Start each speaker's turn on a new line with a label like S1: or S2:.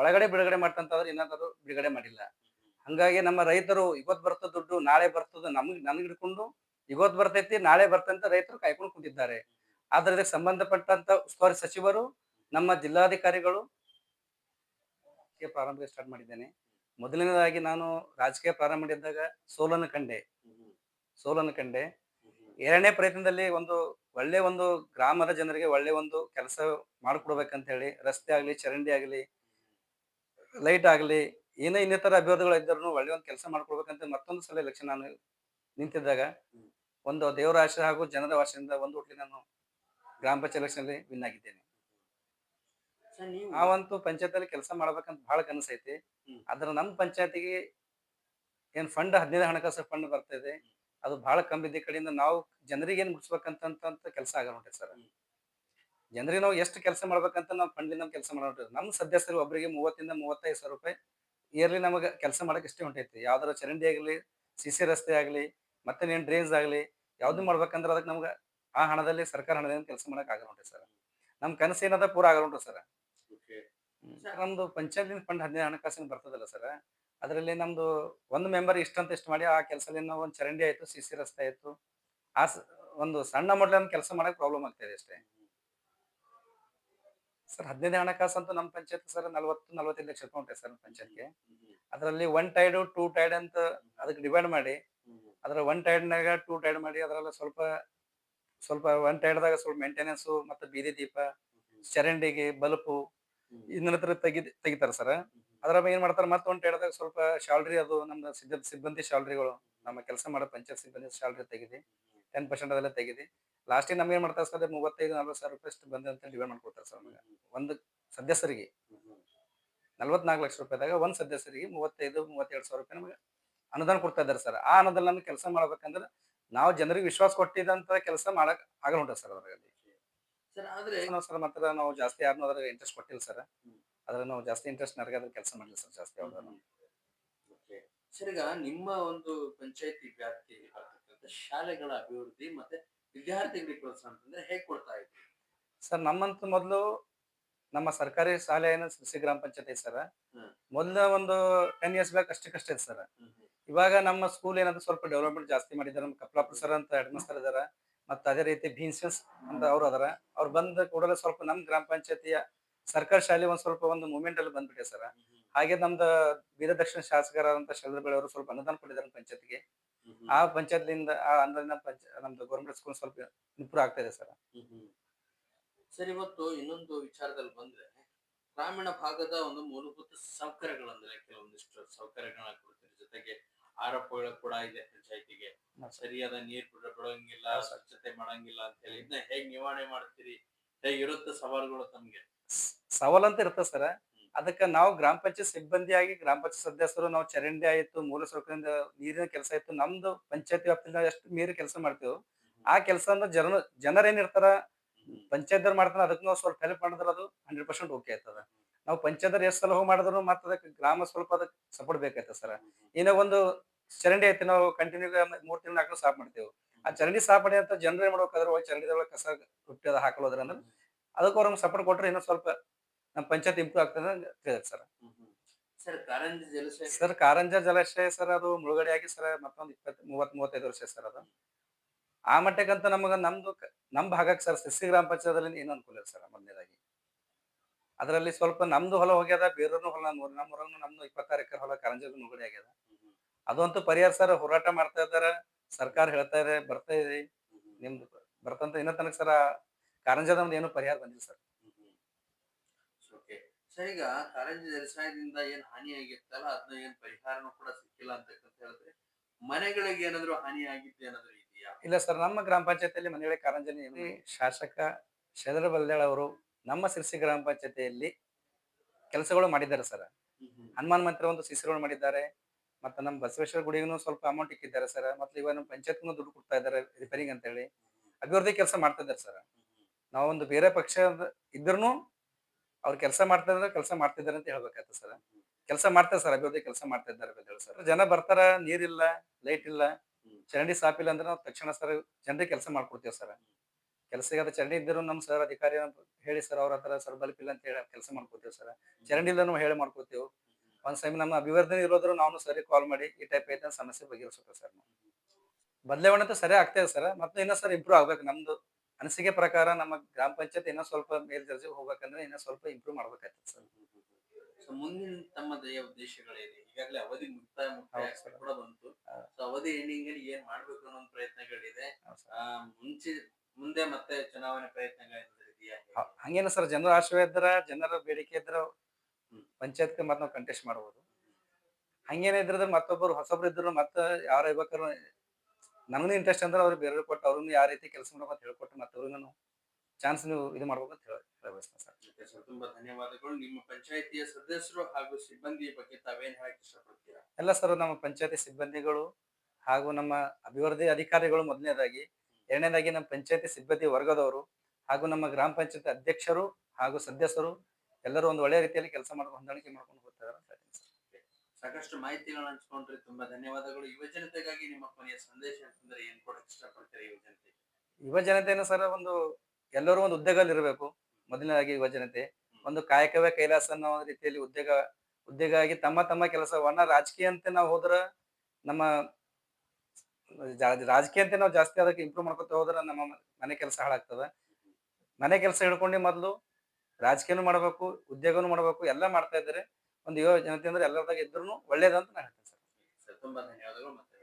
S1: ಒಳಗಡೆ ಬಿಡುಗಡೆ ಮಾಡ್ತಂತಂದ್ರೆ ಇನ್ನೊಂದು ಬಿಡುಗಡೆ ಮಾಡಿಲ್ಲ. ಹಂಗಾಗಿ ನಮ್ಮ ರೈತರು ಇವತ್ತು ಬರ್ತದ ದುಡ್ಡು ನಾಳೆ ಬರ್ತದ ನಮ್ಗ್ ನನ್ಗೆ ಹಿಡ್ಕೊಂಡು ಇವತ್ ಬರ್ತೈತಿ, ನಾಳೆ ಬರ್ತಂತ ರೈತರು ಕಾಯ್ಕೊಂಡು ಕೂತಿದ್ದಾರೆ. ಆದ್ರೆ ಇದಕ್ಕೆ ಸಂಬಂಧಪಟ್ಟಂತ ಉಸ್ತುವಾರಿ ಸಚಿವರು, ನಮ್ಮ ಜಿಲ್ಲಾಧಿಕಾರಿಗಳು ಪ್ರಾರಂಭ ಸ್ಟಾರ್ಟ್ ಮಾಡಿದ್ದೇನೆ. ಮೊದಲನೇದಾಗಿ ನಾನು ರಾಜಕೀಯ ಪ್ರಾರಂಭ ಮಾಡಿದ್ದಾಗ ಸೋಲನ್ನು ಕಂಡೆ. ಸೋಲನ್ನು ಕಂಡೆ. ಎರಡನೇ ಪ್ರಯತ್ನದಲ್ಲಿ ಒಂದು ಒಳ್ಳೆ ಒಂದು ಗ್ರಾಮದ ಜನರಿಗೆ ಒಳ್ಳೆ ಒಂದು ಕೆಲಸ ಮಾಡಿಕೊಡ್ಬೇಕಂತ ಹೇಳಿ, ರಸ್ತೆ ಆಗಲಿ, ಚರಂಡಿ ಆಗ್ಲಿ ಲೈಟ್ ಆಗಲಿ ಏನೇ ಇನ್ನಿತರ ಅಭಿವೃದ್ಧಿಗಳು ಇದ್ದರೂ ಒಳ್ಳೆ ಒಂದು ಕೆಲಸ ಮಾಡ್ಕೊಳ್ಬೇಕಂತ ಮತ್ತೊಂದು ಸಲ ಎಲೆಕ್ಷನ್ ನಾನು ನಿಂತಿದ್ದಾಗ ಒಂದು ದೇವರ ಆಶ್ರಯ ಹಾಗೂ ಜನರ ಆಶೆಯಿಂದ ಒಂದು ಹುಟ್ಟಿ ನಾನು ಗ್ರಾಮ ಪಂಚಾಯತ್ ಎಲೆಕ್ಷನ್ ಅಲ್ಲಿ ವಿನ್ ಆಗಿದ್ದೇನೆ. ನಾವಂತೂ ಪಂಚಾಯತ್ ಅಲ್ಲಿ ಕೆಲಸ ಮಾಡ್ಬೇಕಂತ ಬಹಳ ಕನಸೈತಿ. ಆದ್ರ ನಮ್ಮ ಪಂಚಾಯತಿಗೆ ಏನ್ ಫಂಡ್ ಹದಿನೈದು ಹಣಕಾಸು ಫಂಡ್ ಬರ್ತಾ ಇದೆ ಅದು ಬಹಳ ಕಮ್ಮಿ ಇದ್ದ ಕಡೆಯಿಂದ ನಾವು ಜನರಿಗೆ ಏನ್ ಮುಟ್ಸ್ಬೇಕಂತ ಕೆಲಸ ಆಗಲ್ಲ ನೋಡ್ರಿ ಸರ್. ಜನರಿಗೆ ನಾವು ಎಷ್ಟು ಕೆಲಸ ಮಾಡ್ಬೇಕಂತ ನಾವು ಫಂಡಿನ ಕೆಲಸ ಮಾಡೋಣ ನಮ್ಮ ಸದಸ್ಯರು ಒಬ್ಬರಿಗೆ ಮೂವತ್ತಿಂದ ಮೂವತ್ತೈದು ಸಾವಿರ ರೂಪಾಯಿ ಇಯರ್ಲಿ ನಮಗೆ ಕೆಲಸ ಮಾಡಕ್ಕೆ ಇಷ್ಟೇ ಹೊಂಟೈತಿ. ಯಾವ್ದಾರು ಚರಂಡಿ ಆಗಲಿ ಸಿ ಸಿ ರಸ್ತೆ ಆಗಲಿ ಮತ್ತೆ ನೀನ್ ಡ್ರೈನ್ಸ್ ಆಗಲಿ ಯಾವ್ದು ಮಾಡ್ಬೇಕಂದ್ರೆ ಅದಕ್ಕೆ ನಮ್ಗೆ ಆ ಹಣದಲ್ಲಿ ಸರ್ಕಾರ ಹಣದಿಂದ ಕೆಲಸ ಮಾಡಕ್ ಆಗಲ್ಲ ಹೊಂಟೈತಿ ಸರ್. ನಮ್ ಕನಸು ಏನದ? ಪೂರ ಆಗಲ್ಲ ಹೊಂಟು ಸರ್. ನಮ್ದು ಪಂಚಾಯತ್ ಫಂಡ್ ಹದಿನೈದು ಹಣಕಾಸಿನ ಬರ್ತದಲ್ಲ ಸರ್ ಅದರಲ್ಲಿ ನಮ್ದು ಒಂದು ಮೆಂಬರ್ ಇಷ್ಟಂತ ಇಷ್ಟು ಮಾಡಿ ಆ ಕೆಲಸದಲ್ಲಿ ನಾವು ಒಂದು ಚರಂಡಿ ಆಯ್ತು ಸಿ ಸಿ ರಸ್ತೆ ಆಯ್ತು ಆ ಒಂದು ಸಣ್ಣ ಮೊದಲ ಕೆಲಸ ಮಾಡಕ್ಕೆ ಪ್ರಾಬ್ಲಮ್ ಆಗ್ತಾ ಇದೆ ಅಷ್ಟೇ. ಸರ್ ಹದಿನೈದು ಹಣಕಾಸು ಅಂತ ನಮ್ಮ ಪಂಚಾಯತ್ ಸರ್ ನಲ್ವತ್ತು ನಲ್ವತ್ತೈದು ಲಕ್ಷ ರೂಪಾಯಿ ಉಂಟೆ ಸರ್ ಪಂಚಾಯತ್ಗೆ. ಅದರಲ್ಲಿ ಒನ್ ಟೈಡ್ ಟೂ ಟೈಡ್ ಅಂತ ಅದಕ್ಕೆ ಡಿವೈಡ್ ಮಾಡಿ ಅದರ ಒನ್ ಟೈಡ್ನಾಗ ಟೂ ಟೈಡ್ ಮಾಡಿ ಅದರಲ್ಲಿ ಸ್ವಲ್ಪ ಸ್ವಲ್ಪ ಒನ್ ಟೈಡ್ದಾಗ ಸ್ವಲ್ಪ ಮೇಂಟೆನೆನ್ಸು ಮತ್ತೆ ಬೀದಿ ದೀಪ ಚರಂಡಿಗೆ ಬಲ್ಪು ಇನ್ನತ್ರ ತೆಗಿ ತೆಗಿತಾರ ಸರ್. ಅದ್ರ ಬಗ್ಗೆ ಏನ್ ಮಾಡ್ತಾರೆ ಮತ್ತೆ ಒಂದ್ ಟೈಡ್ದಾಗ ಸ್ವಲ್ಪ ಶಾಲ್ರಿ ಅದು ನಮ್ಮ ಸಿದ್ಧ ಸಿಬ್ಬಂದಿ ಶಾಲ್ರಿಗಳು ನಮ್ಮ ಕೆಲಸ ಮಾಡೋ ಪಂಚಾಯತ್ ಸಿಬ್ಬಂದಿ ಶಾಲ್ರಿ ತೆಗಿದಿ ಟೆನ್ ಪರ್ಸೆಂಟ್ ಅದೆಲ್ಲ ತೆಗಿದಿ. ಲಾಸ್ಟಿಗೆ ನಮ್ಗೆ ಏನ್ ಮಾಡ್ತಾರೆ ಸರ್ ಮೂವತ್ತೈದು ನಲ್ವತ್ತು ಸಾವಿರ ರೂಪಾಯಿ ಅಷ್ಟು ಬಂದ ಅಂತ ಡಿವೈಡ್ ಮಾಡ್ಕೊಡ್ತಾರೆ ಸರ್ ನಮಗೆ. ಒಂದು ಸದಸ್ಯರಿಗೆ ನಲ್ವತ್ನಾಲ್ಕು ಲಕ್ಷ ರೂಪಾಯಿದಾಗ ಒಂದ್ ಸದಸ್ಯರಿಗೆ ಮೂವತ್ತೈದು ಮೂವತ್ತೆರಡು ಸಾವಿರ ರೂಪಾಯಿ ನಮಗೆ ಅನುದಾನ ಕೊಡ್ತಾ ಇದ್ದಾರೆ ಸರ್. ಆ ಅನುದಾನ ನಮ್ಗೆ ಕೆಲಸ ಮಾಡ್ಬೇಕಂದ್ರೆ ನಾವು ಜನರಿಗೆ ವಿಶ್ವಾಸ ಕೊಟ್ಟಿದಂತ ಕೆಲಸ ಮಾಡಕ್ ಆಗಲ್ಲ ಉಂಟ ಸರ್ ಅದರಲ್ಲಿ.
S2: ಸರ್
S1: ಮಾತ್ರ ನಾವು ಜಾಸ್ತಿ ಯಾರನ್ನೂ ಅದ್ರಾಗ ಇಂಟ್ರೆಸ್ಟ್ ಕೊಟ್ಟಿಲ್ಲ ಸರ್. ಅದ್ರ ನಾವು ಜಾಸ್ತಿ ಇಂಟ್ರೆಸ್ಟ್ ನನಗೆ ಅದ್ರ ಕೆಲಸ ಮಾಡಿಲ್ಲ ಸರ್ ಜಾಸ್ತಿ
S2: ಅವ್ರ. ಸರ್ ಈಗ ನಿಮ್ಮ ಒಂದು ಪಂಚಾಯತಿ ವ್ಯಾಪ್ತಿಯಲ್ಲಿ ಶಾಲೆಗಳ ಅಭಿವೃದ್ಧಿ ಮತ್ತೆ ವಿದ್ಯಾರ್ಥಿಗಳಿಗೆ ಪ್ರೋತ್ಸಾಹ ಅಂತಂದ್ರೆ ಹೇಗೆ ಕೊಡ್ತಾ ಇದ್ದೀವಿ
S1: ಸರ್ ನಮ್ಮಂತ ಮೊದಲು ನಮ್ಮ ಸರ್ಕಾರಿ ಶಾಲೆ ಏನು ಸಿ ಗ್ರಾಮ ಪಂಚಾಯತ್ ಐತೆ ಸರ್. ಮೊದಲ ಒಂದು ಟೆನ್ ಇಯರ್ಸ್ ಬ್ಯಾಕ್ ಅಷ್ಟಕ್ಕಷ್ಟೇ ಇದೆ ಸರ್. ಇವಾಗ ನಮ್ಮ ಸ್ಕೂಲ್ ಏನಾದ್ರು ಸ್ವಲ್ಪ ಡೆವಲಪ್ಮೆಂಟ್ ಜಾಸ್ತಿ ಮಾಡಿದ್ದಾರೆ ನಮ್ಮ ಕಪ್ಲಾಪುರ ಸರ್ ಅಂತ ಹೆಡ್ ಮಾಸ್ತರ್ ಇದಾರ ಮತ್ತೆ ಅದೇ ರೀತಿ ಭೀನ್ಸನ್ಸ್ ಅಂತ ಅವ್ರು ಅದಾರ ಅವ್ರು ಬಂದ ಕೂಡಲೇ ಸ್ವಲ್ಪ ನಮ್ಮ ಗ್ರಾಮ ಪಂಚಾಯತಿಯ ಸರ್ಕಾರಿ ಶಾಲೆ ಒಂದ್ ಸ್ವಲ್ಪ ಒಂದು ಮೂಮೆಂಟ್ ಅಲ್ಲಿ ಬಂದ್ಬಿಟ್ಟೆ ಸರ್. ಹಾಗೆ ನಮ್ದು ಬೀದರ್ ದಕ್ಷಿಣ ಶಾಸಕರಾದಂತ ಅವರು ಸ್ವಲ್ಪ ಅನುದಾನ ಕೊಟ್ಟಿದ್ದಾರೆ ಪಂಚಾಯತ್ಗೆ. ಆ ಪಂಚಾಯತ್ಲಿಂದ ಆ ಅನುದಾನ ಪಂಚ ನಮ್ದು ಗೌರ್ಮೆಂಟ್ ಸ್ಕೂಲ್ ಸ್ವಲ್ಪ ಇಂಪ್ರೂವ್ ಆಗ್ತಾ ಇದೆ ಸರ್.
S2: ಸರಿ ಇವತ್ತು ಇನ್ನೊಂದು ವಿಚಾರದಲ್ಲಿ ಬಂದ್ರೆ ಗ್ರಾಮೀಣ ಭಾಗದ ಒಂದು ಮೂಲಭೂತ ಸೌಕರ್ಯಗಳಂದ್ರೆ ಕೆಲವೊಂದಿಷ್ಟು ಸೌಕರ್ಯಗಳನ್ನ ಕೊಡ್ತಾರೆ. ಜೊತೆಗೆ ಆರೋಪಗಳು ಕೂಡ ಇದೆ ಪಂಚಾಯತಿಗೆ. ಸರಿಯಾದ ನೀರ್ ಬಿಡ ಬಿಡಂಗಿಲ್ಲ ಸ್ವಚ್ಛತೆ ಮಾಡಂಗಿಲ್ಲ ಅಂತ ಹೇಳಿ. ಇದನ್ನ ಹೇಗ್ ನಿವಾರಣೆ ಮಾಡ್ತೀರಿ? ಹೇಗಿರುತ್ತೆ ಸವಾಲುಗಳು ತಮ್ಗೆ?
S1: ಸವಾಲ್ ಅಂತ ಇರುತ್ತೆ ಸರ್. ಅದಕ್ಕೆ ನಾವು ಗ್ರಾಮ ಪಂಚಾಯತ್ ಸಿಬ್ಬಂದಿಯಾಗಿ ಗ್ರಾಮ ಪಂಚಾಯತ್ ಸದಸ್ಯರು ನಾವು ಚರಂಡಿ ಆಯಿತು ಮೂಲ ಸೌಕರ್ಯದಿಂದ ನೀರಿನ ಕೆಲಸ ಆಯ್ತು ನಮ್ದು ಪಂಚಾಯತ್ ವ್ಯಾಪ್ತಿಯಿಂದ ಎಷ್ಟು ನೀರು ಕೆಲಸ ಮಾಡ್ತೇವೆ ಆ ಕೆಲಸ ಅಂದ್ರೆ ಜನ ಜನರೇನಿರ್ತಾರ ಪಂಚಾಯತ್ ಮಾಡ್ತಾರ ಅದಕ್ಕೆ ನಾವು ಸ್ವಲ್ಪ ಹೆಲ್ಪ್ ಮಾಡಿದ್ರೆ ಅದು ಹಂಡ್ರೆಡ್ ಪರ್ಸೆಂಟ್ ಓಕೆ ಆಯ್ತದ. ನಾವು ಪಂಚಾಯತ್ ಎಷ್ಟು ಸಲ ಹೋಗಿ ಮಾಡಿದ್ರು ಮತ್ತೆ ಅದಕ್ಕೆ ಗ್ರಾಮ ಸ್ವಲ್ಪ ಅದಕ್ಕೆ ಸಪೋರ್ಟ್ ಬೇಕಾಯ್ತದ ಸರ್. ಏನೋ ಒಂದು ಚರಂಡಿ ಐತಿ ನಾವು ಕಂಟಿನ್ಯೂ ಮೂರ್ ತಿಂಗಳು ನಾಲ್ಕು ಸಾಫ್ ಮಾಡ್ತೇವೆ. ಆ ಚರಂಡಿ ಸಾಫ್ ಮಾಡಿ ಅಂತ ಜನರು ಏನ್ ಮಾಡ್ಬೇಕಾದ್ರೆ ಚರಂಡಿದೊಳಗೆ ಕಸ ಹುಟ್ಟಿ ಅದ ಅಂದ್ರೆ ಅದಕ್ಕೆ ಅವ್ರಿಗೆ ಸಪೋರ್ಟ್ ಕೊಟ್ರೆ ಇನ್ನೊಂದು ಸ್ವಲ್ಪ ನಮ್ಮ ಪಂಚಾಯತ್ ಇಂಪ್ರೂವ್ ಆಗ್ತದೆ ತಿಳಿದೆ ಸರ್.
S2: ಸರ್ ಕಾರಂಜಿ ಜಲಾಶಯ
S1: ಸರ್ ಕಾರಂಜ ಜಲಾಶಯ ಸರ್ ಅದು ಮುಳುಗಡೆ ಆಗಿ ಸರ್ ಮತ್ತೊಂದು ಇಪ್ಪತ್ ಮೂವತ್ ಮೂವತ್ತೈದು ವರ್ಷ ಸರ್ ಅದು. ಆ ಮಟ್ಟಕ್ಕಂತ ನಮಗ ನಮ್ದು ನಮ್ ಭಾಗಕ್ಕೆ ಸರ್ ಸಿಸಿ ಗ್ರಾಮ ಪಂಚಾಯತ್ ಏನು ಅನುಕೂಲ ಇಲ್ಲ ಸರ್ ಮೊದಲನೇದಾಗಿ. ಅದರಲ್ಲಿ ಸ್ವಲ್ಪ ನಮ್ದು ಹೊಲ ಹೋಗ್ಯದ ಬೇರೆಯವ್ರನ್ನ ಹೊಲ ನೋಡಿ ನಮ್ಮ ಹೊರನು ನಮ್ದು ಇಪ್ಪತ್ತಾರು ಎಕರೆ ಹೊಲ ಕಾರಂಜದ ಮುಳುಗಡೆ ಆಗ್ಯದ. ಅದಂತೂ ಪರಿಹಾರ ಸರ್ ಹೋರಾಟ ಮಾಡ್ತಾ ಇದ್ದಾರೆ ಸರ್ಕಾರ ಹೇಳ್ತಾ ಇದೆ ಬರ್ತಾ ಇದೆ. ನಿಮ್ದು ಬರ್ತಂತ ಇನ್ನೂ ತನಕ ಸರ್ ಕಾರಂಜದ ಒಂದು ಏನು ಪರಿಹಾರ ಬಂದಿಲ್ಲ ಸರ್.
S2: ಈಗ ಕಾರಂಜಿ ವ್ಯವಸಾಯದಿಂದ ಏನ್ ಹಾನಿ ಆಗಿತ್ತಲ್ಲ ಅದನ್ನ ಏನ್ ಪರಿಹಾರನೂ ಕೂಡ ಸಿಕ್ಕಿಲ್ಲ ಅಂತಕ್ಕಂತ ಹೇಳಿದ್ರೆ ಮನೆಗಳಿಗೆ ಏನಾದ್ರು ಹಾನಿ ಆಗಿದ್ದು ಏನಾದ್ರು ಇದೆಯಾ?
S1: ಇಲ್ಲ ಸರ್ ನಮ್ಮ ಗ್ರಾಮ ಪಂಚಾಯತಿಯಲ್ಲಿ ಮನೆಗಳಿಗೆ ಕಾರಂಜನಿ. ಶಾಸಕ ಶರಣ ಬಲ್ದಾಳ್ ಅವರು ನಮ್ಮ ಸಿರ್ಸಿ ಗ್ರಾಮ ಪಂಚಾಯತಿಯಲ್ಲಿ ಕೆಲಸಗಳು ಮಾಡಿದ್ದಾರೆ ಸರ್. ಹನುಮಾನ್ ಮಂತ್ರ ಒಂದು ಸಿಸಿಗಳು ಮಾಡಿದ್ದಾರೆ ಮತ್ತೆ ನಮ್ಮ ಬಸವೇಶ್ವರ ಗುಡಿಗೂ ಸ್ವಲ್ಪ ಅಮೌಂಟ್ ಇಕ್ಕಿದ್ದಾರೆ ಸರ್ ಮತ್ತೆ ಇವಾಗ ನಮ್ಮ ಪಂಚಾಯತ್ಗೂ ದುಡ್ಡು ಕೊಡ್ತಾ ಇದ್ದಾರೆ ರಿಪೇರಿಂಗ್ ಅಂತ ಹೇಳಿ ಅಭಿವೃದ್ಧಿ ಕೆಲಸ ಮಾಡ್ತಾ ಇದ್ದಾರೆ ಸರ್. ನಾವೊಂದು ಬೇರೆ ಪಕ್ಷ ಇದ್ರೂ ಅವ್ರು ಕೆಲಸ ಮಾಡ್ತಾ ಇದ್ರೆ, ಕೆಲಸ ಮಾಡ್ತಿದ್ದಾರೆ ಅಂತ ಹೇಳ್ಬೇಕಾಯ್ತು ಸರ್. ಕೆಲಸ ಮಾಡ್ತಾರೆ ಸರ್ ಅಭಿವೃದ್ಧಿ ಕೆಲಸ ಮಾಡ್ತಾ ಇದ್ದಾರೆ ಅಂತ ಹೇಳಿ ಸರ್. ಜನ ಬರ್ತಾರ ನೀರಿಲ್ಲ ಲೈಟ್ ಇಲ್ಲ, ಚರಂಡಿ ಸಾಪ್ ಇಲ್ಲ ಅಂದ್ರೆ ನಾವು ತಕ್ಷಣ ಸರ್ ಜನರಿಗೆ ಕೆಲಸ ಮಾಡ್ಕೊಡ್ತೀವಿ ಸರ್. ಕೆಲಸಗಾದ ಚರಂಡಿ ಇದ್ದರು ನಮ್ಮ ಸರ್ ಅಧಿಕಾರಿ ಹೇಳಿ ಸರ್ ಅವ್ರ ಹತ್ರ ಸರ್ ಬಲ್ಪ್ ಇಲ್ಲ ಅಂತ ಹೇಳಿ ಕೆಲಸ ಮಾಡ್ಕೊತೀವಿ ಸರ್. ಚರಂಡಿ ಇಲ್ಲ ನಾವು ಹೇಳಿ ಮಾಡ್ಕೊತೀವಿ ಒಂದ್ ಸೈಮ್ ನಮ್ಮ ಅಭಿವರ್ಧನೆ ಇರೋದ್ರು ನಾವು ಸರಿ ಕಾಲ್ ಮಾಡಿ ಈ ಟೈಪ್ ಐತೆ ಸಮಸ್ಯೆ ಬಗೆಹರಿಸುತ್ತೆ ಸರ್. ನಾವು ಬದಲಾವಣೆ ಸರಿ ಇದೆ ಸರ್, ಮತ್ತೆ ಇನ್ನೂ ಸರ್ ಇಂಪ್ರೂವ್ ಆಗ್ಬೇಕು ನಮ್ದು. ಅನಿಸಿಕೆ ಪ್ರಕಾರ ನಮ್ಮ ಗ್ರಾಮ ಪಂಚಾಯತ್ ಇನ್ನೂ ಸ್ವಲ್ಪ ಮೇಲ್ದರ್ಜೆಗೆ ಹೋಗ್ಬೇಕಂದ್ರೆ ಇನ್ನೂ ಸ್ವಲ್ಪ ಇಂಪ್ರೂವ್ ಮಾಡ್ಬೇಕಾಗ್ತದೆ ಸರ್.
S2: ಸೊ ಮುಂದಿನ ತಮ್ಮ ದಯ ಉದ್ದೇಶಗಳೇನು? ಈಗಾಗಲೇ ಅವಧಿ ಮುಕ್ತಾಯ ಮುಕ್ತಾಯ. ಕೂಡ ಬಂತು. ಸೊ ಅವಧಿ ಎಂಡಿಂಗ್ ಅಲ್ಲಿ ಏನ್ ಮಾಡ್ಬೇಕು ಅನ್ನೋ ಒಂದು ಪ್ರಯತ್ನಗಳಿದೆ. ಮುಂಚೆ ಮುಂದೆ ಮತ್ತೆ ಚುನಾವಣೆ ಪ್ರಯತ್ನಗಳಿದೆಯಾ
S1: ಹಂಗೇನ ಸರ್ ಜನರ ಆಶ್ರಯ ಇದ್ರ ಜನರ ಬೇಡಿಕೆ ಇದ್ರ ಪಂಚಾಯತ್ ಮತ್ತೆ ನಾವು ಕಂಟೆಸ್ಟ್ ಮಾಡ್ಬೋದು. ಹಂಗೇನಿದ್ರೆ ಇದ್ರ ಮತ್ತೊಬ್ಬರು ಹೊಸಬ್ರು ಇದ್ರು ಮತ್ತೆ ಯಾರು ಇರ್ಬೇಕಾದ್ರು ನನಗೂ ಇಂಟ್ರೆಸ್ಟ್ ಅಂದ್ರೆ ಅವ್ರು ಬೇರೆ ಕೊಟ್ಟು ಅವ್ರನ್ನ ಯಾವ ರೀತಿ ಕೆಲಸ ಮಾಡ್ಬೇಕು ಅಂತ ಹೇಳ್ಕೊಟ್ಟು ಮತ್ತೆ ಅವ್ರಿಗೆ ಚಾನ್ಸ್ ನೀವು ಇದು ಮಾಡ್ಬೇಕು ಅಂತ ಹೇಳಿ ಸರ್.
S2: ತುಂಬಾ ಧನ್ಯವಾದಗಳು. ನಿಮ್ಮ ಪಂಚಾಯತಿಯ ಸದಸ್ಯರು ಹಾಗೂ ಸಿಬ್ಬಂದಿ ಬಗ್ಗೆ ತಾವೇನ್ ಹೇಳಕ್ ಇಷ್ಟಪಡ್ತೀರಾ?
S1: ಎಲ್ಲ ಸರ್ ನಮ್ಮ ಪಂಚಾಯತಿ ಸಿಬ್ಬಂದಿಗಳು ಹಾಗೂ ನಮ್ಮ ಅಭಿವೃದ್ಧಿ ಅಧಿಕಾರಿಗಳು ಮೊದಲನೇದಾಗಿ ಎರಡನೇದಾಗಿ ನಮ್ಮ ಪಂಚಾಯತಿ ಸಿಬ್ಬಂದಿ ವರ್ಗದವರು ಹಾಗೂ ನಮ್ಮ ಗ್ರಾಮ ಪಂಚಾಯತ್ ಅಧ್ಯಕ್ಷರು ಹಾಗೂ ಸದಸ್ಯರು ಎಲ್ಲರೂ ಒಂದು ಒಳ್ಳೆಯ ರೀತಿಯಲ್ಲಿ ಕೆಲಸ ಮಾಡಿ ಹೊಂದಾಣಿಕೆ ಮಾಡ್ಕೊಂಡು ಹೋಗ್ತಾರೆ.
S2: ಸಾಕಷ್ಟು ಮಾಹಿತಿಗಳನ್ನ ಹಂಚ್ಕೊಂಡ್ರಿ ತುಂಬಾ ಧನ್ಯವಾದಗಳು. ಯುವ ಜನತೆಗಾಗಿ ನಿಮ್ಮ ಕೊನೆಯ ಸಂದೇಶ ಅಂತಂದ್ರೆ ಏನ್ ಕೊಡಕ್ ಇಷ್ಟಪಡ್ತೀರಿ ಯುವ ಜನತೆ?
S1: ಯುವ ಸರ್ ಒಂದು ಎಲ್ಲರೂ ಒಂದು ಉದ್ಯೋಗದಲ್ಲಿ ಇರಬೇಕು. ಮೊದಲನೇದಾಗಿ ಯುವ ಜನತೆ. ಒಂದು ಕಾಯಕವೇ ಕೈಲಾಸ ಅನ್ನೋ ರೀತಿಯಲ್ಲಿ ಉದ್ಯೋಗ ಉದ್ಯೋಗ ಆಗಿ ತಮ್ಮ ತಮ್ಮ ಕೆಲಸವನ್ನ ರಾಜಕೀಯ ಅಂತ ನಾವು ಹೋದ್ರ ನಮ್ಮ ರಾಜಕೀಯ ಅಂತ ನಾವು ಜಾಸ್ತಿ ಅದಕ್ಕೆ ಇಂಪ್ರೂವ್ ಮಾಡ್ಕೊತ ಹೋದ್ರ ನಮ್ಮ ಮನೆ ಕೆಲಸ ಹಾಳಾಗ್ತದ. ಮನೆ ಕೆಲಸ ಹಿಡ್ಕೊಂಡು ಮೊದಲು ರಾಜಕೀಯನೂ ಮಾಡ್ಬೇಕು ಉದ್ಯೋಗನೂ ಮಾಡ್ಬೇಕು ಎಲ್ಲ ಮಾಡ್ತಾ ಇದ್ದಾರೆ. ಒಂದು ಯುವ ಜನತೆ ಅಂದ್ರೆ ಎಲ್ಲರದಾಗ ಇದ್ರು ಒಳ್ಳೇದಂತ ನಾನು ಹೇಳ್ತೇನೆ ಸರ್.
S2: ಸರ್ ತುಂಬಾ ಧನ್ಯವಾದಗಳು ಮತ್ತೆ